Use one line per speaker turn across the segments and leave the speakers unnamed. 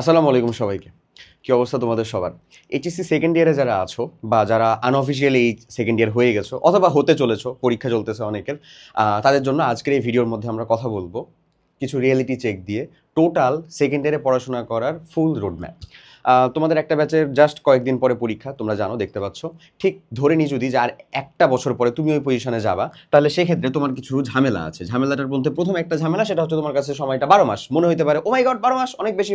আসসালামু আলাইকুম সবাইকে। কি অবস্থা তোমাদের সবার? এইচএসসি সেকেন্ড ইয়ারে যারা আছো বা যারা আনঅফিসিয়ালি এই সেকেন্ড ইয়ার হয়ে গেছো অথবা হতে চলেছো, পরীক্ষা চলতেছে অনেকের তাদের জন্য আজকের এই ভিডিওর মধ্যে আমরা কথা বলব কিছু রিয়েলিটি চেক দিয়ে টোটাল সেকেন্ড ইয়ারে পড়াশোনা করার ফুল রোডম্যাপ তোমাদের একটা ব্যাচের জাস্ট কয়েকদিন পরে পরীক্ষা, তোমরা জানো, দেখতে পাচ্ছ। ঠিক ধরে নি যদি যে আর একটা বছর পরে তুমি ওই পজিশনে যাবা, তাহলে সেক্ষেত্রে তোমার কিছু ঝামেলা আছে। ঝামেলাটার মধ্যে প্রথম একটা ঝামেলা, সেটা হচ্ছে তোমার কাছে সময়টা বারো মাস। মনে হতে পারে ও মাই গড বারো মাস, অনেক বেশি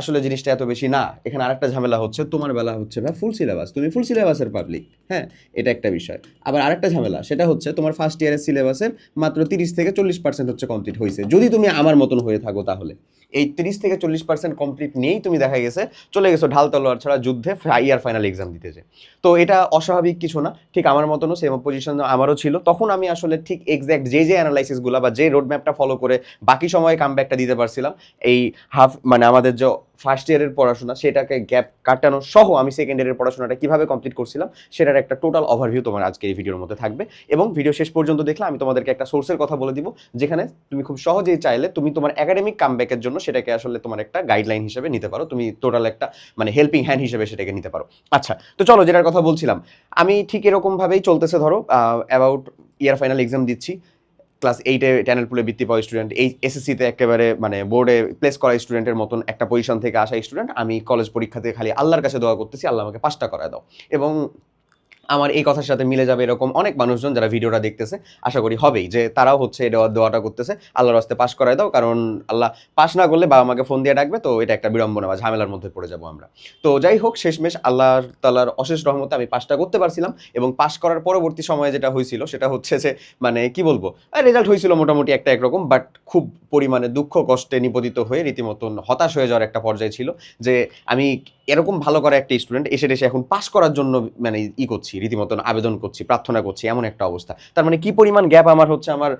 আসলে জিনিসটা এত বেশি না। এখানে আরেকটা ঝামেলা হচ্ছে, তোমার বেলা হচ্ছে ভাই ফুল সিলেবাস তুমি ফুল সিলেবাসের পাবলিক হ্যাঁ? এটা একটা বিষয়। আবার আরেকটা ঝামেলা, সেটা হচ্ছে তোমার ফার্স্ট ইয়ারের সিলেবাসের মাত্র তিরিশ থেকে চল্লিশ পার্সেন্ট হচ্ছে কমপ্লিট হয়েছে যদি তুমি আমার মতন হয়ে থাকো তাহলে। এই তিরিশ থেকে চল্লিশ পার্সেন্ট কমপ্লিট নিয়েই তুমি দেখা গেছে, চলে গেছো ঢাল তলোয়ার ছাড়া যুদ্ধে ইয়ার ফাইনাল এক্সাম দিতে যে তো এটা অস্বাভাবিক কিছু না, ঠিক আমার মতনও সেম পজিশন আমারও ছিল। তখন আমি আসলে ঠিক এক্স্যাক্ট যে যে অ্যানালাইসিসগুলো বা যে রোড ম্যাপটা ফলো করে বাকি সময়ে কামব্যাকটা দিতে পারছিলাম। এই হাফ মানে আমাদের যে ফার্স্ট ইয়ারের পড়াশোনা, সেটাকে গ্যাপ কাটানো সহ আমি সেকেন্ড ইয়ারের পড়াশোনাটা কীভাবে কমপ্লিট করছিলাম, সেটার একটা টোটাল ওভারভিউ তোমার আজকে এই ভিডিওর মধ্যে থাকবে। এবং ভিডিও শেষ পর্যন্ত দেখলে আমি তোমাদেরকে একটা সোর্সের কথা বলে দিব, যেখানে তুমি খুব সহজেই চাইলে তুমি তোমার একাডেমিক কামব্যাকের জন্য সেটাকে আসলে তোমার একটা গাইডলাইন হিসেবে নিতে পারো, তুমি টোটাল একটা মানে হেল্পিং হ্যান্ড হিসেবে সেটাকে নিতে পারো। আচ্ছা তো চলো যেটার কথা বলছিলাম, আমি ঠিক এরকমভাবেই চলতেছে ধরো অ্যাবাউট ইয়ার ফাইনাল এক্সাম দিচ্ছি ক্লাস এইটে ট্যানেল পুলে বৃত্তি পাওয়া স্টুডেন্ট এই এসএসসিতে একেবারে মানে বোর্ডে প্লেস করা স্টুডেন্টের মতন একটা পজিশন থেকে আসা স্টুডেন্ট আমি কলেজ পরীক্ষাতে খালি আল্লাহর কাছে দোয়া করতেছি, আল্লাহ আমাকে পাঁচটা করায় দাও। এবং আমার এই কথার সাথে মিলে যাবে এরকম অনেক মানুষজন যারা ভিডিওটা দেখতেছে। আশা করি হবেই যে তারাও হচ্ছে এটা দোয়াটা করতেছে। আল্লাহর রাস্তে পাশ করায় দাও, কারণ আল্লাহ পাশ না করলে বাবা মাকে ফোন দিয়ে ডাকবে তো এটা একটা বিড়ম্বনা বা ঝামেলার মধ্যে পড়ে যাব আমরা। তো যাই হোক, শেষমেশ আল্লাহ তাল্লাহর অশেষ রহমতে আমি পাশটা করতে পারছিলাম এবং পাশ করার পরবর্তী সময়ে যেটা হয়েছিল সেটা হচ্ছে যে মানে কি বলব রেজাল্ট হয়েছিল মোটামুটি একটা একরকম বাট খুব পরিমাণে দুঃখ কষ্টে নিপতিত হয়ে রীতিমতন হতাশ হয়ে যাওয়ার একটা পর্যায়ে ছিল যে আমি এরকম ভালো করা একটা স্টুডেন্ট এসে এসে এখন পাশ করার জন্য মানে ই করছি। রীতিমতন আবেদন করছি, প্রার্থনা করছি, এমন একটা অবস্থা। তার মানে কি পরিমাণ গ্যাপ আমার হচ্ছে আমার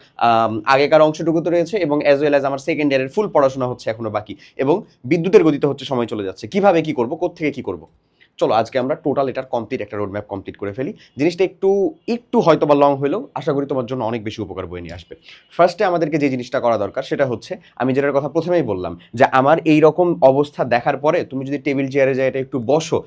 আগেকার অংশটুকু তো রয়েছে এবং অ্যাজ ওয়েল অ্যাজ আমার সেকেন্ড ইয়ারের ফুল পড়াশোনা হচ্ছে এখনও বাকি এবং বিদ্যুতের গতিতে হচ্ছে সময় চলে যাচ্ছে। কীভাবে কি করব, কোত্থেকে কি করব? চলো, আজকে আমরা টোটাল এটার কমপ্লিট একটা রোড ম্যাপ কমপ্লিট করে ফেলি। জিনিসটা একটু একটু হয়তো বা লং হলেও আশা করি তোমার জন্য অনেক বেশি উপকার বয়ে নিয়ে আসবে। ফার্স্টে আমাদেরকে যে জিনিসটা করা দরকার সেটা হচ্ছে, আমি যেটার কথা প্রথমেই বললাম, যে আমার এই রকম অবস্থা দেখার পরে তুমি যদি টেবিল চেয়ারে যায় এটা একটু বসো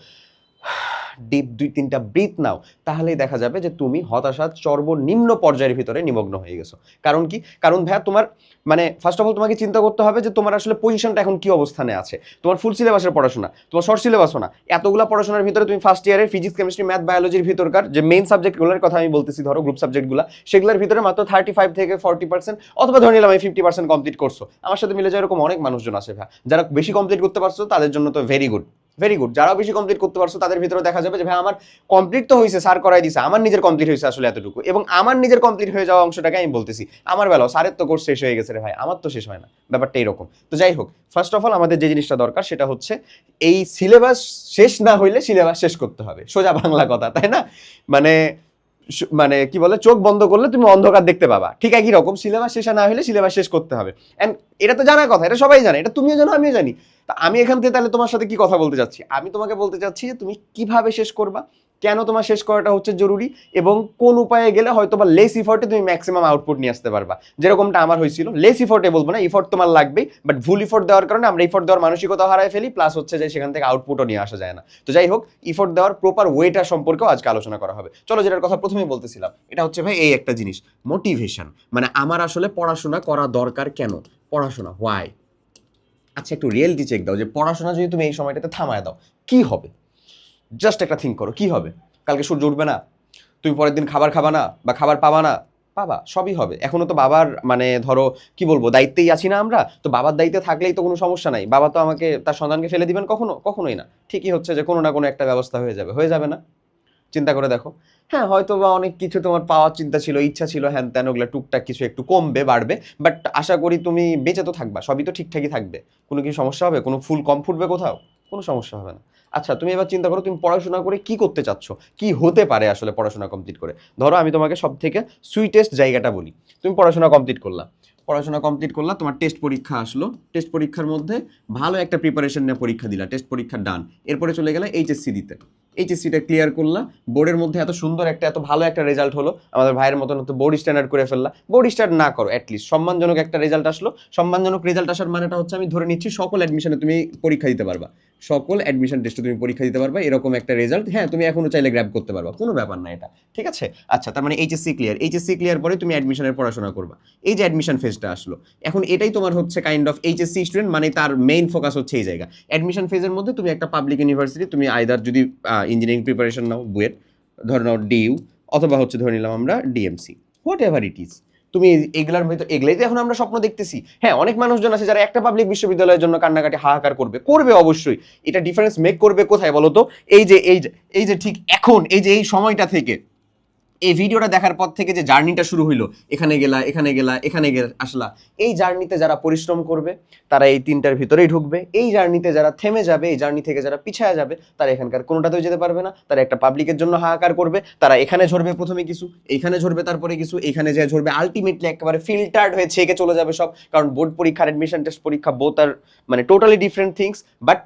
ডিপ দুই, তিনটা ব্রিথ নাও, তাহলেই দেখা যাবে যে তুমি হতাশার সর্বনিম্ন পর্যায়ের ভিতরে নিমগ্ন হয়ে গেছো। কারণ কি? কারণ ভাইয়া তোমার মানে ফার্স্ট অফ অল তোমাকে চিন্তা করতে হবে যে তোমার আসলে পজিশনটা এখন কি অবস্থানে আছে। তোমার ফুল সিলেবাসের পড়াশোনা, তোমার শর্ট সিলেবাসও না। এতগুলো পড়াশোনার ভিতরে তুমি ফার্স্ট ইয়ারের ফিজিক্স কেমিস্ট্রি ম্যাথ বায়োলজির ভিতরকার যে মেইন সাবজেক্টগুলোর কথা আমি বলতেছি, ধরো গ্রুপ সাবজেক্টগুলো সেগুলোর ভিতরে মাত্র থার্টি ফাইভ থেকে ফর্টি পার্সেন্ট অথবা ধরে নিলাম আমি ফিফটি পার্সেন্ট কমপ্লিট করছ। আমার সাথে মিলে যায় এরকম অনেক মানুষজন আছে ভাই যারা বেশি কমপ্লিট করতে পারছ, তাদের জন্য তো ভেরি গুড ভেরি গুড যারা বেশি কমপ্লিট করতে পারছ, তাদের ভিতরে দেখা যাবে যে, ভাই, আমার কমপ্লিট তো হয়েছে স্যার করাই দিছে। আমার নিজের কমপ্লিট হয়েছে আসলে এতটুকু। এবং আমার নিজের কমপ্লিট হয়ে যাওয়া অংশটাকে আমি বলতেছি, আমার বেলাও স্যারের তো কোর্স শেষ হয়ে গেছে রে ভাই, আমার তো শেষ হয় না। ব্যাপারটা এরকম। তো যাই হোক ফার্স্ট অফ অল আমাদের যে জিনিসটা দরকার, সেটা হচ্ছে এই সিলেবাস শেষ না হইলে সিলেবাস শেষ করতে হবে। সোজা বাংলা কথা, তাই না? মানে মানে কি বলে, চোখ বন্ধ করলে তুমি অন্ধকার দেখতে পাবা। ঠিক একই রকম সিলেবাস শেষ না হলে সিলেবাস শেষ করতে হবে। অ্যান্ড এটা তো জানার কথা, এটা সবাই জানে, এটা তুমিও জানো, আমিও জানি। তা আমি এখান থেকে তাহলে তোমার সাথে কি কথা বলতে চাচ্ছি? আমি তোমাকে বলতে চাচ্ছি যে তুমি কীভাবে শেষ করবা? কেন তোমার শেষ করাটা হচ্ছে জরুরি এবং কোন উপায়ে গেলে হয়তো বা লেস ইফর্টে তুমি ম্যাক্সিমাম আউটপুট নিয়ে আসতে পারবা। যেরকমটা আমার হয়েছিল। লেস ইফর্টে বলব না ইফর্ট তোমার লাগবেই বাট ভুল ইফর্ট দেওয়ার কারণে আমরা ইফর্ট দেওয়ার মানসিকতা হারায় ফেলি প্লাস হচ্ছে যে সেখান থেকে আউটপুটও নিয়ে আসা যায় না। তো যাই হোক ইফর্ট দেওয়ার প্রপার ওয়েটা সম্পর্কেও আজকে আলোচনা করা হবে। চলো যেটার কথা প্রথমেই বলতেছিলাম, এটা হচ্ছে ভাই এই একটা জিনিস মোটিভেশন মানে আমার আসলে পড়াশোনা করা দরকার কেন? পড়াশোনা হোয়াই আচ্ছা একটু রিয়েলিটি চেক দাও যে পড়াশোনা যদি তুমি এই সময়টাতে থামায় দাও, কি হবে? জাস্ট একটা থিঙ্ক করো। কি হবে? কালকে সূর্য উঠবে না। তুমি পরের দিন খাবার খাবা না বা খাবার পাবা না। পাবা, সবই হবে। এখনও তো বাবার মানে ধরো, কি বলব, দায়িত্বেই আছি না আমরা। তো বাবার দায়িত্বে থাকলেই তো কোনো সমস্যা নাই। বাবা তো আমাকে তার সন্তানকে ফেলে দিবেন কখনো? কখনোই না। ঠিকই হচ্ছে যে কোনো না কোনো একটা ব্যবস্থা হয়ে যাবে। হয়ে যাবে না? চিন্তা করে দেখো। হ্যাঁ হয়তো বা অনেক কিছু তোমার পাওয়ার চিন্তা ছিল, ইচ্ছা ছিল, হ্যান ত্যান ওগুলো টুকটাক কিছু একটু কমবে, বাড়বে। বাট আশা করি তুমি বেঁচে তো থাকবা। সবই তো ঠিকঠাকই থাকবে। কোনো কি সমস্যা হবে? কোনো ফুল কম ফুটবে কোথাও? কোনো সমস্যা হবে না। আচ্ছা তুমি এবার চিন্তা করো, তুমি পড়াশোনা করে কি করতে চাচ্ছ? কি হতে পারে আসলে পড়াশোনা কমপ্লিট করে? ধরো আমি তোমাকে সব থেকে সুইটেস্ট জায়গাটা বলি। তুমি পড়াশোনা কমপ্লিট করলা। পড়াশোনা কমপ্লিট করলা, তোমার টেস্ট পরীক্ষা আসলো। টেস্ট পরীক্ষার মধ্যে ভালো একটা প্রিপারেশন নিয়ে পরীক্ষা দিলা। টেস্ট পরীক্ষা ডান এরপরে চলে গেলে এইচএসসি দিতে। এইচএসসিটা ক্লিয়ার করলা বোর্ডের মধ্যে এত সুন্দর একটা, এত ভালো একটা রেজাল্ট হলো, আমাদের ভাইয়ের মতন তো বোর্ড স্ট্যান্ডার্ড করে ফেললা। বোর্ড স্ট্যান্ডার্ড না করো অ্যাটলিস্ট সম্মানজনক একটা রেজাল্ট আসলো। সম্মানজনক রেজাল্ট আসার মানেটা হচ্ছে আমি ধরে নিচ্ছি সকল অ্যাডমিশনে তুমি পরীক্ষা দিতে পারবা। সকল অ্যাডমিশন টেস্টে তুমি পরীক্ষা দিতে পারবা, এরকম একটা রেজাল্ট হ্যাঁ তুমি এখনও চাইলে গ্র্যাব করতে পারবা, কোনো ব্যাপার না এটা, ঠিক আছে? আচ্ছা তার মানে এইচএসসি ক্লিয়ার এইচএসসি ক্লিয়ার পরে তুমি অ্যাডমিশনের পড়াশোনা করবা। এই যে অ্যাডমিশন ফেজটা আসলো, এখন এটাই তোমার হচ্ছে কাইন্ড অফ এইচএসসি স্টুডেন্ট মানে তার মেইন ফোকাস হচ্ছে এই জায়গা। অ্যাডমিশন ফেজের মধ্যে তুমি একটা পাবলিক ইউনিভার্সিটি তুমি আইদার যদি ইঞ্জিনিয়ারিং প্রিপারেশন নাও বুয়েট ধরে নাও ডিইউ অথবা হচ্ছে ধরে নিলাম আমরা DMC whatever it is তুমি এগুলার হয়তো এগুলাই তো এখন আমরা স্বপ্ন দেখতেছি। হ্যাঁ অনেক মানুষজন আছে যারা একটা পাবলিক বিশ্ববিদ্যালয়ের জন্য কান্নাকাটি হাহাকার করবে করবে অবশ্যই। এটা ডিফারেন্স মেক করবে কোথায় বলো তো এই যে এই যে এই যে ঠিক এখন, এই যে এই সময়টা থেকে। এই ভিডিওটা দেখার পর থেকে যে জার্নিটা শুরু হইল, এখানে গেলা এখানে গেলা এখানে গেলা, আসলা। এই জার্নিতে যারা পরিশ্রম করবে, তারা এই তিনটার ভিতরেই ঢুকবে। এই জার্নিতে যারা থেমে যাবে, এই জার্নি থেকে যারা পিছায়া যাবে, তারা এখানকার কোনোটাতেও যেতে পারবে না। তারা একটা পাবলিকের জন্য হাহাকার করবে। তারা এখানে ঝরবে প্রথমে কিছু এইখানে ঝরবে তারপরে কিছু, এখানে যে ঝরবে। আলটিমেটলি একেবারে ফিল্টার্ড হয়ে ছেকে চলে যাবে সব। কারণ বোর্ড পরীক্ষার অ্যাডমিশন টেস্ট পরীক্ষা বোথ আর মানে totally different things but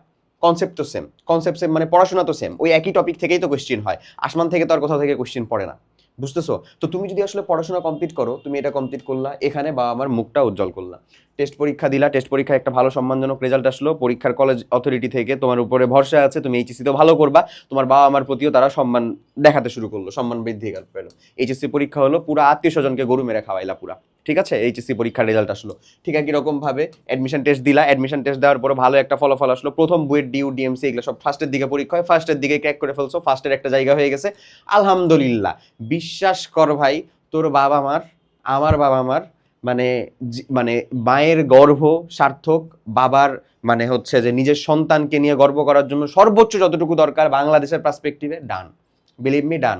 concept তো সেম কনসেপ্ট সেম মানে পড়াশোনা তো সেম ওই একই টপিক থেকেই তো কোশ্চেন হয়। আসমান থেকে তো আর কোথাও থেকে কোশ্চেন পড়ে না। বুঝতেছো? তো তুমি যদি আসলে পড়াশোনা কমপ্লিট করো, তুমি এটা কমপ্লিট করলা, এখানে বা আমার মুখটা উজ্জ্বল করলা। টেস্ট পরীক্ষা দিলা, টেস্ট পরীক্ষায় একটা ভালো সম্মানজনক রেজাল্ট আসলো, পরীক্ষার কলেজ অথরিটি থেকে তোমার উপরে ভরসা আছে, তুমি এইচএসসি তো ভালো করবা, তোমার বাবা আমার প্রতিও তারা সম্মান দেখাতে শুরু করল, সম্মান বৃদ্ধি পেল। এইচএসসি পরীক্ষা হলো পুরো আত্মীয় স্বজনকে গরু মেরে খাওয়াইলা পুরা, ঠিক আছে? এইচএসসি পরীক্ষার রেজাল্ট আসলো। ঠিক একই রকম ভাবে অ্যাডমিশন টেস্ট দিলা অ্যাডমিশন টেস্ট দেওয়ার পরে ভালো একটা ফলাফল আসলো। প্রথম বুয়েট ডিউ ডিএমসি এগুলো সব ফার্স্টের দিকে পরীক্ষা হয় ফার্স্টের দিকে ক্র্যাক করে ফেলছো ফার্স্টের একটা জায়গা হয়ে গেছে। আলহামদুলিল্লাহ, বিশ্বাস কর ভাই, তোর বাবা মার, আমার বাবা মার মানে মানে মায়ের গর্ভ সার্থক, বাবার মানে হচ্ছে যে নিজের সন্তানকে নিয়ে গর্ব করার জন্য সর্বোচ্চ যতটুকু দরকার বাংলাদেশের পার্সপেক্টিভে ডান বিলিভ মি ডান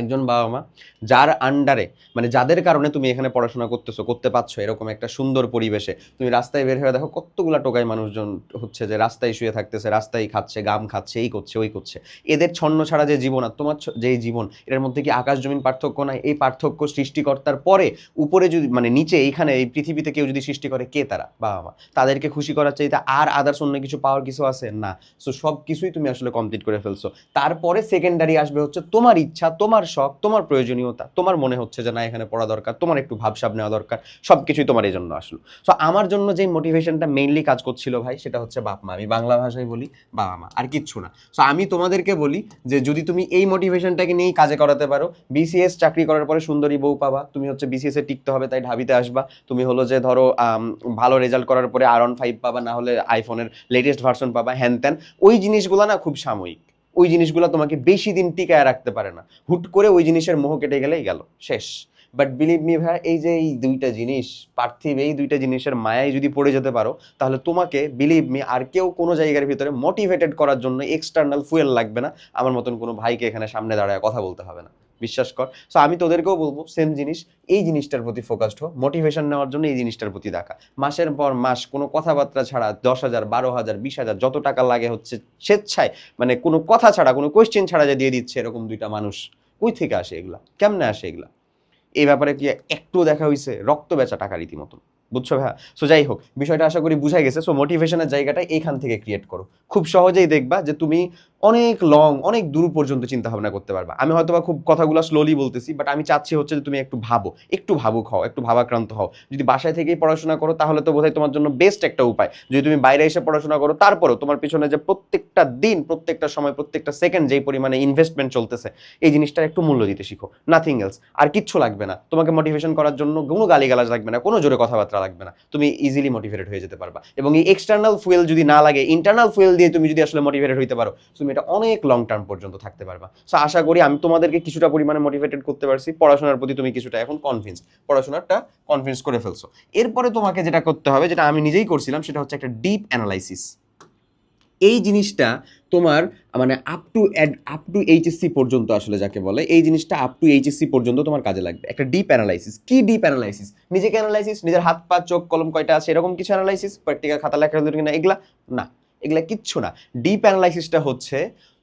একজন বাবা মা, যার আন্ডারে মানে যাদের কারণে তুমি এখানে পড়াশোনা করতেছো, করতে পারছ এরকম একটা সুন্দর পরিবেশে, তুমি রাস্তায় বের হয়ে দেখো কতগুলা টোকায় মানুষজন হচ্ছে যে রাস্তায় শুয়ে থাকতেছে, রাস্তায় খাচ্ছে, গাম খাচ্ছে, এই করছে, ওই করছে। এদের ছন্ন ছাড়া যে জীবন আর তোমার যেই জীবন, এর মধ্যে কি আকাশ জমিন পার্থক্য নাই? এই পার্থক্য সৃষ্টিকর্তার পরে উপরে যদি মানে নিচে এইখানে, এই পৃথিবীতে কেউ যদি সৃষ্টি করে, কে তারা? বাবা মা। তাদেরকে খুশি করার চাইতে আর আদার্স অন্য কিছু পাওয়ার কিছু আছে? না। সো সব কিছুই তুমি আসলে কমপ্লিট করে ফেলছো। তারপরে সেকেন্ডারি আসবে হচ্ছে তোমার ইচ্ছা, তোমার শখ, তোমার প্রয়োজনীয়তা, তোমার মনে হচ্ছে যে না, এখানে পড়া দরকার, তোমার একটু ভাবসাব নেওয়া দরকার সব কিছুই তোমার এই জন্য আসলো। সো আমার জন্য যে মোটিভেশনটা মেইনলি কাজ করছিল ভাই, সেটা হচ্ছে বাপ মা। আমি বাংলা ভাষায় বলি বাবা মা, আর কিচ্ছু না। সো আমি তোমাদেরকে বলি যে, যদি তুমি এই মোটিভেশনটাকে নিয়েই কাজে করাতে পারো বিসিএস চাকরি করার পরে সুন্দরী বউ পাবা, তুমি হচ্ছে বিসিএস এ টিকতে হবে, তাই ঢাবিতে আসবা। তুমি হলো যে, ধরো ভালো রেজাল্ট করার পরে আর অন ফাইভ পাবা, না হলে আইফোনের লেটেস্ট ভার্সন পাবা, হ্যান ত্যান। ওই জিনিসগুলো না খুব সাময়িক। ওই জিনিসগুলো তোমাকে বেশি দিন টিকায় রাখতে পারে না। হুট করে ওই জিনিসের মোহ কেটে গেলেই গেল, শেষ। বাট বিলিভ মি ভাই, এই যে এই দুইটা জিনিস, পার্থিব এই দুইটা জিনিসের মায়ায় যদি পড়ে যেতে পারো, তাহলে তোমাকে বিলিভ মি আর কেউ কোনো জায়গার ভিতরে মোটিভেটেড করার জন্য এক্সটার্নাল ফুয়েল লাগবে না। আমার মতন কোনো ভাইকে এখানে সামনে দাঁড়ায় কথা বলতে হবে না। বিশ্বাস কর। সো আমি তোদেরকেও বলব সেম জিনিস, এই জিনিসটার প্রতি ফোকাসড হো। মোটিভেশন নেওয়ার জন্য এই জিনিসটার প্রতি দেখা। মাসের পর মাস কোনো কথাবার্তা ছাড়া দশ হাজার, বারো হাজার, বিশ হাজার, যত টাকা লাগে হচ্ছে স্বেচ্ছায় মানে কোনো কথা ছাড়া, কোনো কোয়েশ্চেন ছাড়া যে দিয়ে দিচ্ছে এরকম দুইটা মানুষ, কই থেকে আসে এগুলা? কেমনে আসে এগুলা? এই ব্যাপারে কি একটু দেখা হয়েছে রক্ত বেচা টাকা রীতিমতন বুঝছ ভাইয়া? সো যাই হোক, বিষয়টা আশা করি বুঝাই গেছে। সো মোটিভেশনের জায়গাটা এইখান থেকে ক্রিয়েট করো। খুব সহজেই দেখবা যে তুমি অনেক লং অনেক দূর পর্যন্ত চিন্তা ভাবনা করতে পারবা। আমি হয়তো খুব কথাগুলো স্লোলি বলতেছি বাট আমি চাচ্ছি হচ্ছে যে তুমি একটু ভাবো, একটু ভাবুক হও, একটু ভাবাক্রান্ত হও। যদি বাসায় থেকেই পড়াশোনা করো, তাহলে তো বোধহয় তোমার জন্য বেস্ট একটা উপায়। যদি তুমি বাইরে এসে পড়াশোনা করো, তারপরেও তোমার পিছনে যে প্রত্যেকটা দিন, প্রত্যেকটা সময়, প্রত্যেকটা সেকেন্ড যেই পরিমাণে ইনভেস্টমেন্ট চলতেছে, এই জিনিসটার একটু মূল্য দিতে শিখো। নাথিং এলস আর কিচ্ছু লাগবে না। তোমাকে মোটিভেশন করার জন্য কোনো গালিগালাজ লাগবে না, কোনো জোরে কথাবার্তা লাগবে না। তুমি ইজিলি মোটিভেটেড হয়ে যেতে পারবা। এবং এই এক্সটার্নাল ফুয়েল যদি না লাগে ইন্টারনাল ফুয়েল দিয়ে তুমি যদি আসলে মোটিভেটেড হইতে পারো, তুমি এটা অনেক লং টার্ম পর্যন্ত থাকতে পারবা। সো আশা করি আমি তোমাদেরকে কিছুটা পরিমাণে মোটিভেটেড করতে পারছি। পড়াশোনার প্রতি তুমি কিছুটা এখন কনফিডেন্স পড়াশোনাটা কনফিডেন্স করে ফেলছো। এরপরে তোমাকে যেটা করতে হবে, যেটা আমি নিজেই করছিলাম, সেটা হচ্ছে একটা ডিপ অ্যানালাইসিস এই জিনিসটা তোমার মানে up to up to HSC পর্যন্ত আসলে যাকে বলে, এই জিনিসটা আপ টু এইচএসসি পর্যন্ত তোমার কাজে লাগবে। একটা ডিপ অ্যানালাইসিস কি ডিপ অ্যানালাইসিস নিজেকে অ্যানালাইসিস নিজের হাত, পা, চোখ, কলম কয়টা আছে, এরকম কিছু অ্যানালাইসিস প্র্যাকটিক্যাল খাতা লেখা কিনা, এগুলা? না। এগুলা কিচ্ছু না। ডিপ অ্যানালাইসিসটা হচ্ছে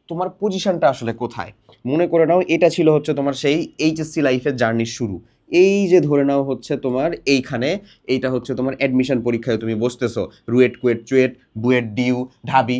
তোমার পজিশনটা আসলে কোথায়? মনে করে নাও এটা ছিল হচ্ছে তোমার সেই এইচএসসি লাইফের জার্নির শুরু। এই যে ধরে নাও হচ্ছে তোমার এইখানে এইটা হচ্ছে তোমার অ্যাডমিশন পরীক্ষায় তুমি বসতেছো। রুয়েট, কুয়েট, চুয়েট, বুয়েট, ডিউ, ঢাবি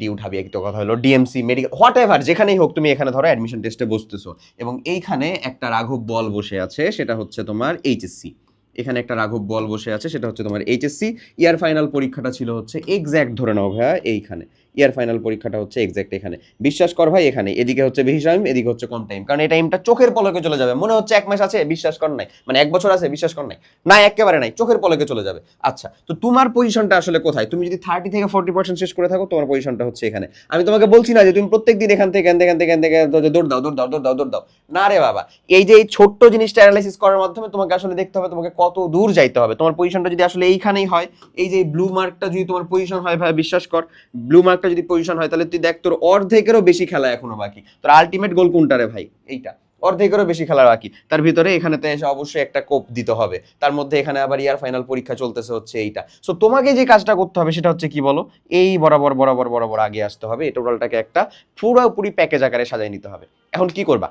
ডিউ, ঢাবি এক তো কথা হলো, ডিএমসি, মেডিকেল হোয়াট এভার যেখানেই হোক তুমি এখানে ধরো অ্যাডমিশন টেস্টে বসতেছো। এবং এইখানে একটা রাঘব বল বসে আছে, সেটা হচ্ছে তোমার এইচএসসি এখানে একটা রাঘব বল বসে আছে, সেটা হচ্ছে তোমার এইচএসসি ইয়ার ফাইনাল পরীক্ষাটা ছিল হচ্ছে এক্স্যাক্ট ধরে নাও ভাইয়া, এইখানে। ইয়ার ফাইনাল পরীক্ষাটা হচ্ছে এক্স্যাক্ট এখানে। বিশ্বাস কর ভাই, এখানে। এদিকে হচ্ছে বেশি টাইম এদিকে হচ্ছে কম টাইম কারণ এই টাইমটা চোখের পলকে চলে যাবে। মনে হচ্ছে এক মাস আছে, বিশ্বাস কর নাই। মানে এক বছর আছে, বিশ্বাস কর নাই। না একেবারে নাই, চোখের পলকে চলে যাবে। আচ্ছা তো তোমার পজিশনটা আসলে কোথায়? তুমি যদি থার্টি থেকে ফোর্টি পার্সেন্ট শেষ করে থাকো, তোমার পজিশনটা হচ্ছে এখানে। আমি তোমাকে বলছি না যে তুমি প্রত্যেক দিন এখান থেকে এখান থেকে এখান থেকে দৌড় দাও দৌড় দাও দৌড় দাও দৌড় দাও। না রে বাবা, এই যে এই ছোট্ট জিনিসটা অ্যানালাইসিস করার মাধ্যমে তোমাকে আসলে দেখতে হবে তোমাকে কত দূর যাইতে হবে। তোমার পজিশনটা যদি আসলে এইখানেই হয়, এই যে ব্লু মার্কটা যদি তোমার পজিশন হয় ভাই, বিশ্বাস কর ব্লু মার্কটা যদি পজিশন হয়, তাহলে তুই দেখ তোর অর্ধেকেরও বেশি খেলা এখনও বাকি। তোর আলটিমেট গোল কোনটা রে ভাই? এইটা। অর্ধেকেরও বেশি খেলা বাকি। তার ভিতরে এখানেতে এসে অবশ্যই একটা কোপ দিতে হবে। তার মধ্যে এখানে আবার ইয়ার ফাইনাল পরীক্ষা চলতেছে হচ্ছে এইটা। সো তোমাকে যে কাজটা করতে হবে, সেটা হচ্ছে কি বলো? এই বরাবর বরাবর বরাবর আগে আসতে হবে। এই টোটালটাকে একটা পুরোপুরি প্যাকেজ আকারে সাজাই নিতে হবে। এখন কি করবা?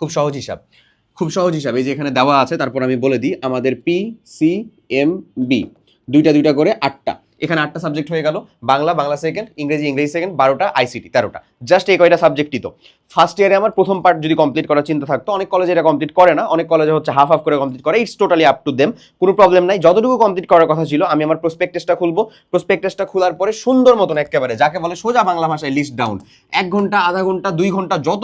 খুব সহজ হিসাব। খুব সহজ হিসাব। এই যে এখানে দেওয়া আছে, তারপর আমি বলে দিই, আমাদের পি সি এম বি দুইটা দুইটা করে আটটা। এখানে আটটা সাবজেক্ট হয়ে গেল। বাংলা বাংলা সেকেন্ড ইংরেজি ইংরেজি সেকেন্ড বারোটা আইসিটি তেরোটা। জাস্ট এই কয়টা সাবজেক্টই তো। ফার্স্ট ইয়ারে আমার প্রথম পার্ট যদি কমপ্লিট করার চিন্তা থাকতো, অনেক কলেজে এটা কমপ্লিট করে না, অনেক কলেজে হচ্ছে হাফ হাফ করে কমপ্লিট করে it's totally up to them কোনো প্রবলেম নাই। যতটুকু কমপ্লিট করার কথা ছিল, আমি আমার প্রসপেক্টাসটা খুলবো। প্রসপেক্টাসটা খোলার পরে সুন্দর মতন একেবারে, যাকে বলে সোজা বাংলা ভাষায় লিস্ট ডাউন এক ঘণ্টা, আধা ঘণ্টা, দুই ঘণ্টা, যত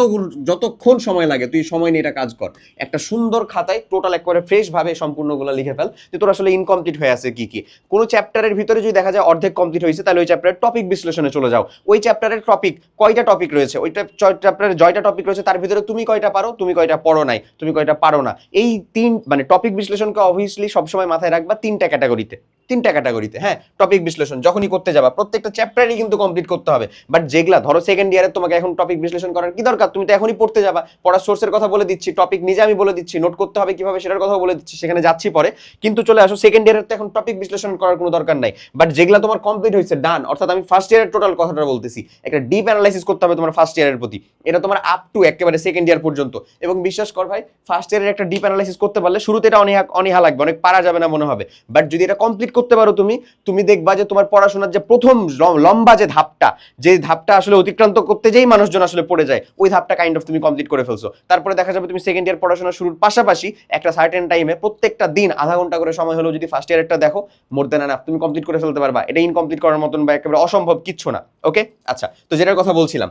যতক্ষণ সময় লাগে, তুই সময় নিয়ে এটা কাজ কর। একটা সুন্দর খাতায় টোটাল একবারে ফ্রেশ ভাবে সম্পূর্ণগুলো লিখে ফেল যে তোর আসলে ইনকমপ্লিট হয়ে আছে কি কি। কোনো চ্যাপ্টারের ভিতরে যদি দেখা যায় অর্ধেক কমপ্লিট হয়েছে, তাহলে ওই চ্যাপ্টারের টপিক বিশ্লেষণে চলে যাও। ওই চ্যাপ্টারের টপিক কয়টা টপিক রয়েছে? ওইটা চ্যাপ্টারের জয়টা টপিক রয়েছে, তার ভিতরে তুমি কয়টা পারো, তুমি কয়টা পড়ো নাই, তুমি কয়টা পারো না। এই তিন মানে টপিক বিশ্লেষণকে অবভিয়াসলি সবসময় মাথায় রাখবা তিনটা ক্যাটাগরিতে তিনটা ক্যাটাগরিতে হ্যাঁ টপিক বিশ্লেষণ, যখনই করতে যাবা, প্রত্যেকটা চ্যাপ্টারই কিন্তু কমপ্লিট করতে হবে। বাট যেগুলা, ধরো সেকেন্ড ইয়ারে তোমাকে এখন টপিক বিশ্লেষণ করার কি দরকার? তুমি তো এখনই পড়তে যাবা, পড়ার সোর্সের কথা বলে দিচ্ছি টপিক নিজে আমি বলে দিচ্ছি নোট করতে হবে কীভাবে সেটার কথা বলে দিচ্ছি, সেখানে যাচ্ছি পরে। কিন্তু চলে আসো সেকেন্ড ইয়ারের তো এখন টপিক বিশ্লেষণ করার কোনো দরকার নাই। বাট যেগুলা তোমার কমপ্লিট হয়েছে ডান অর্থাৎ আমি ফার্স্ট ইয়ারের টোটাল কথাটা বলতেছি। একটা ডিপ অ্যানালাইসিস করতে হবে তোমার ফার্স্ট ইয়ারের প্রতি। এটা তোমার আপ টু একেবারে সেকেন্ড ইয়ার পর্যন্ত। এবং বিশ্বাস কর ভাই ফার্স্ট ইয়ারের একটা ডিপ অ্যানালাইসিস করতে পারলে শুরুতে এটা অনীহা অনীহা লাগবে, অনেক পারা যাবে না মনে হবে। বাট যদি এটা কমপ্লিট করতে পারো তুমি তুমি দেখবা যে তোমার পড়াশোনার যে প্রথম লম্বা যে ধাপটা যে ধাপটা আসলে অতিক্রান্ত করতে যেই মানুষজন আসলে পড়ে যায়, ওই ধাপটা কাইন্ড অফ তুমি কমপ্লিট করে ফেলছো। তারপরে দেখা যাবে তুমি সেকেন্ড ইয়ার পড়াশোনা শুরুর পাশাপাশি একটা সার্টেন টাইমে প্রত্যেকটা দিন আধা ঘণ্টা করে সময় হলেও যদি ফার্স্ট ইয়ারেরটা দেখো মোর দেন তুমি কমপ্লিট করে ফেলতে পারবা, এটা ইনকমপ্লিট করার মতন বা একেবারে অসম্ভব কিচ্ছু না ওকে আচ্ছা তো যেটার কথা বলছিলাম,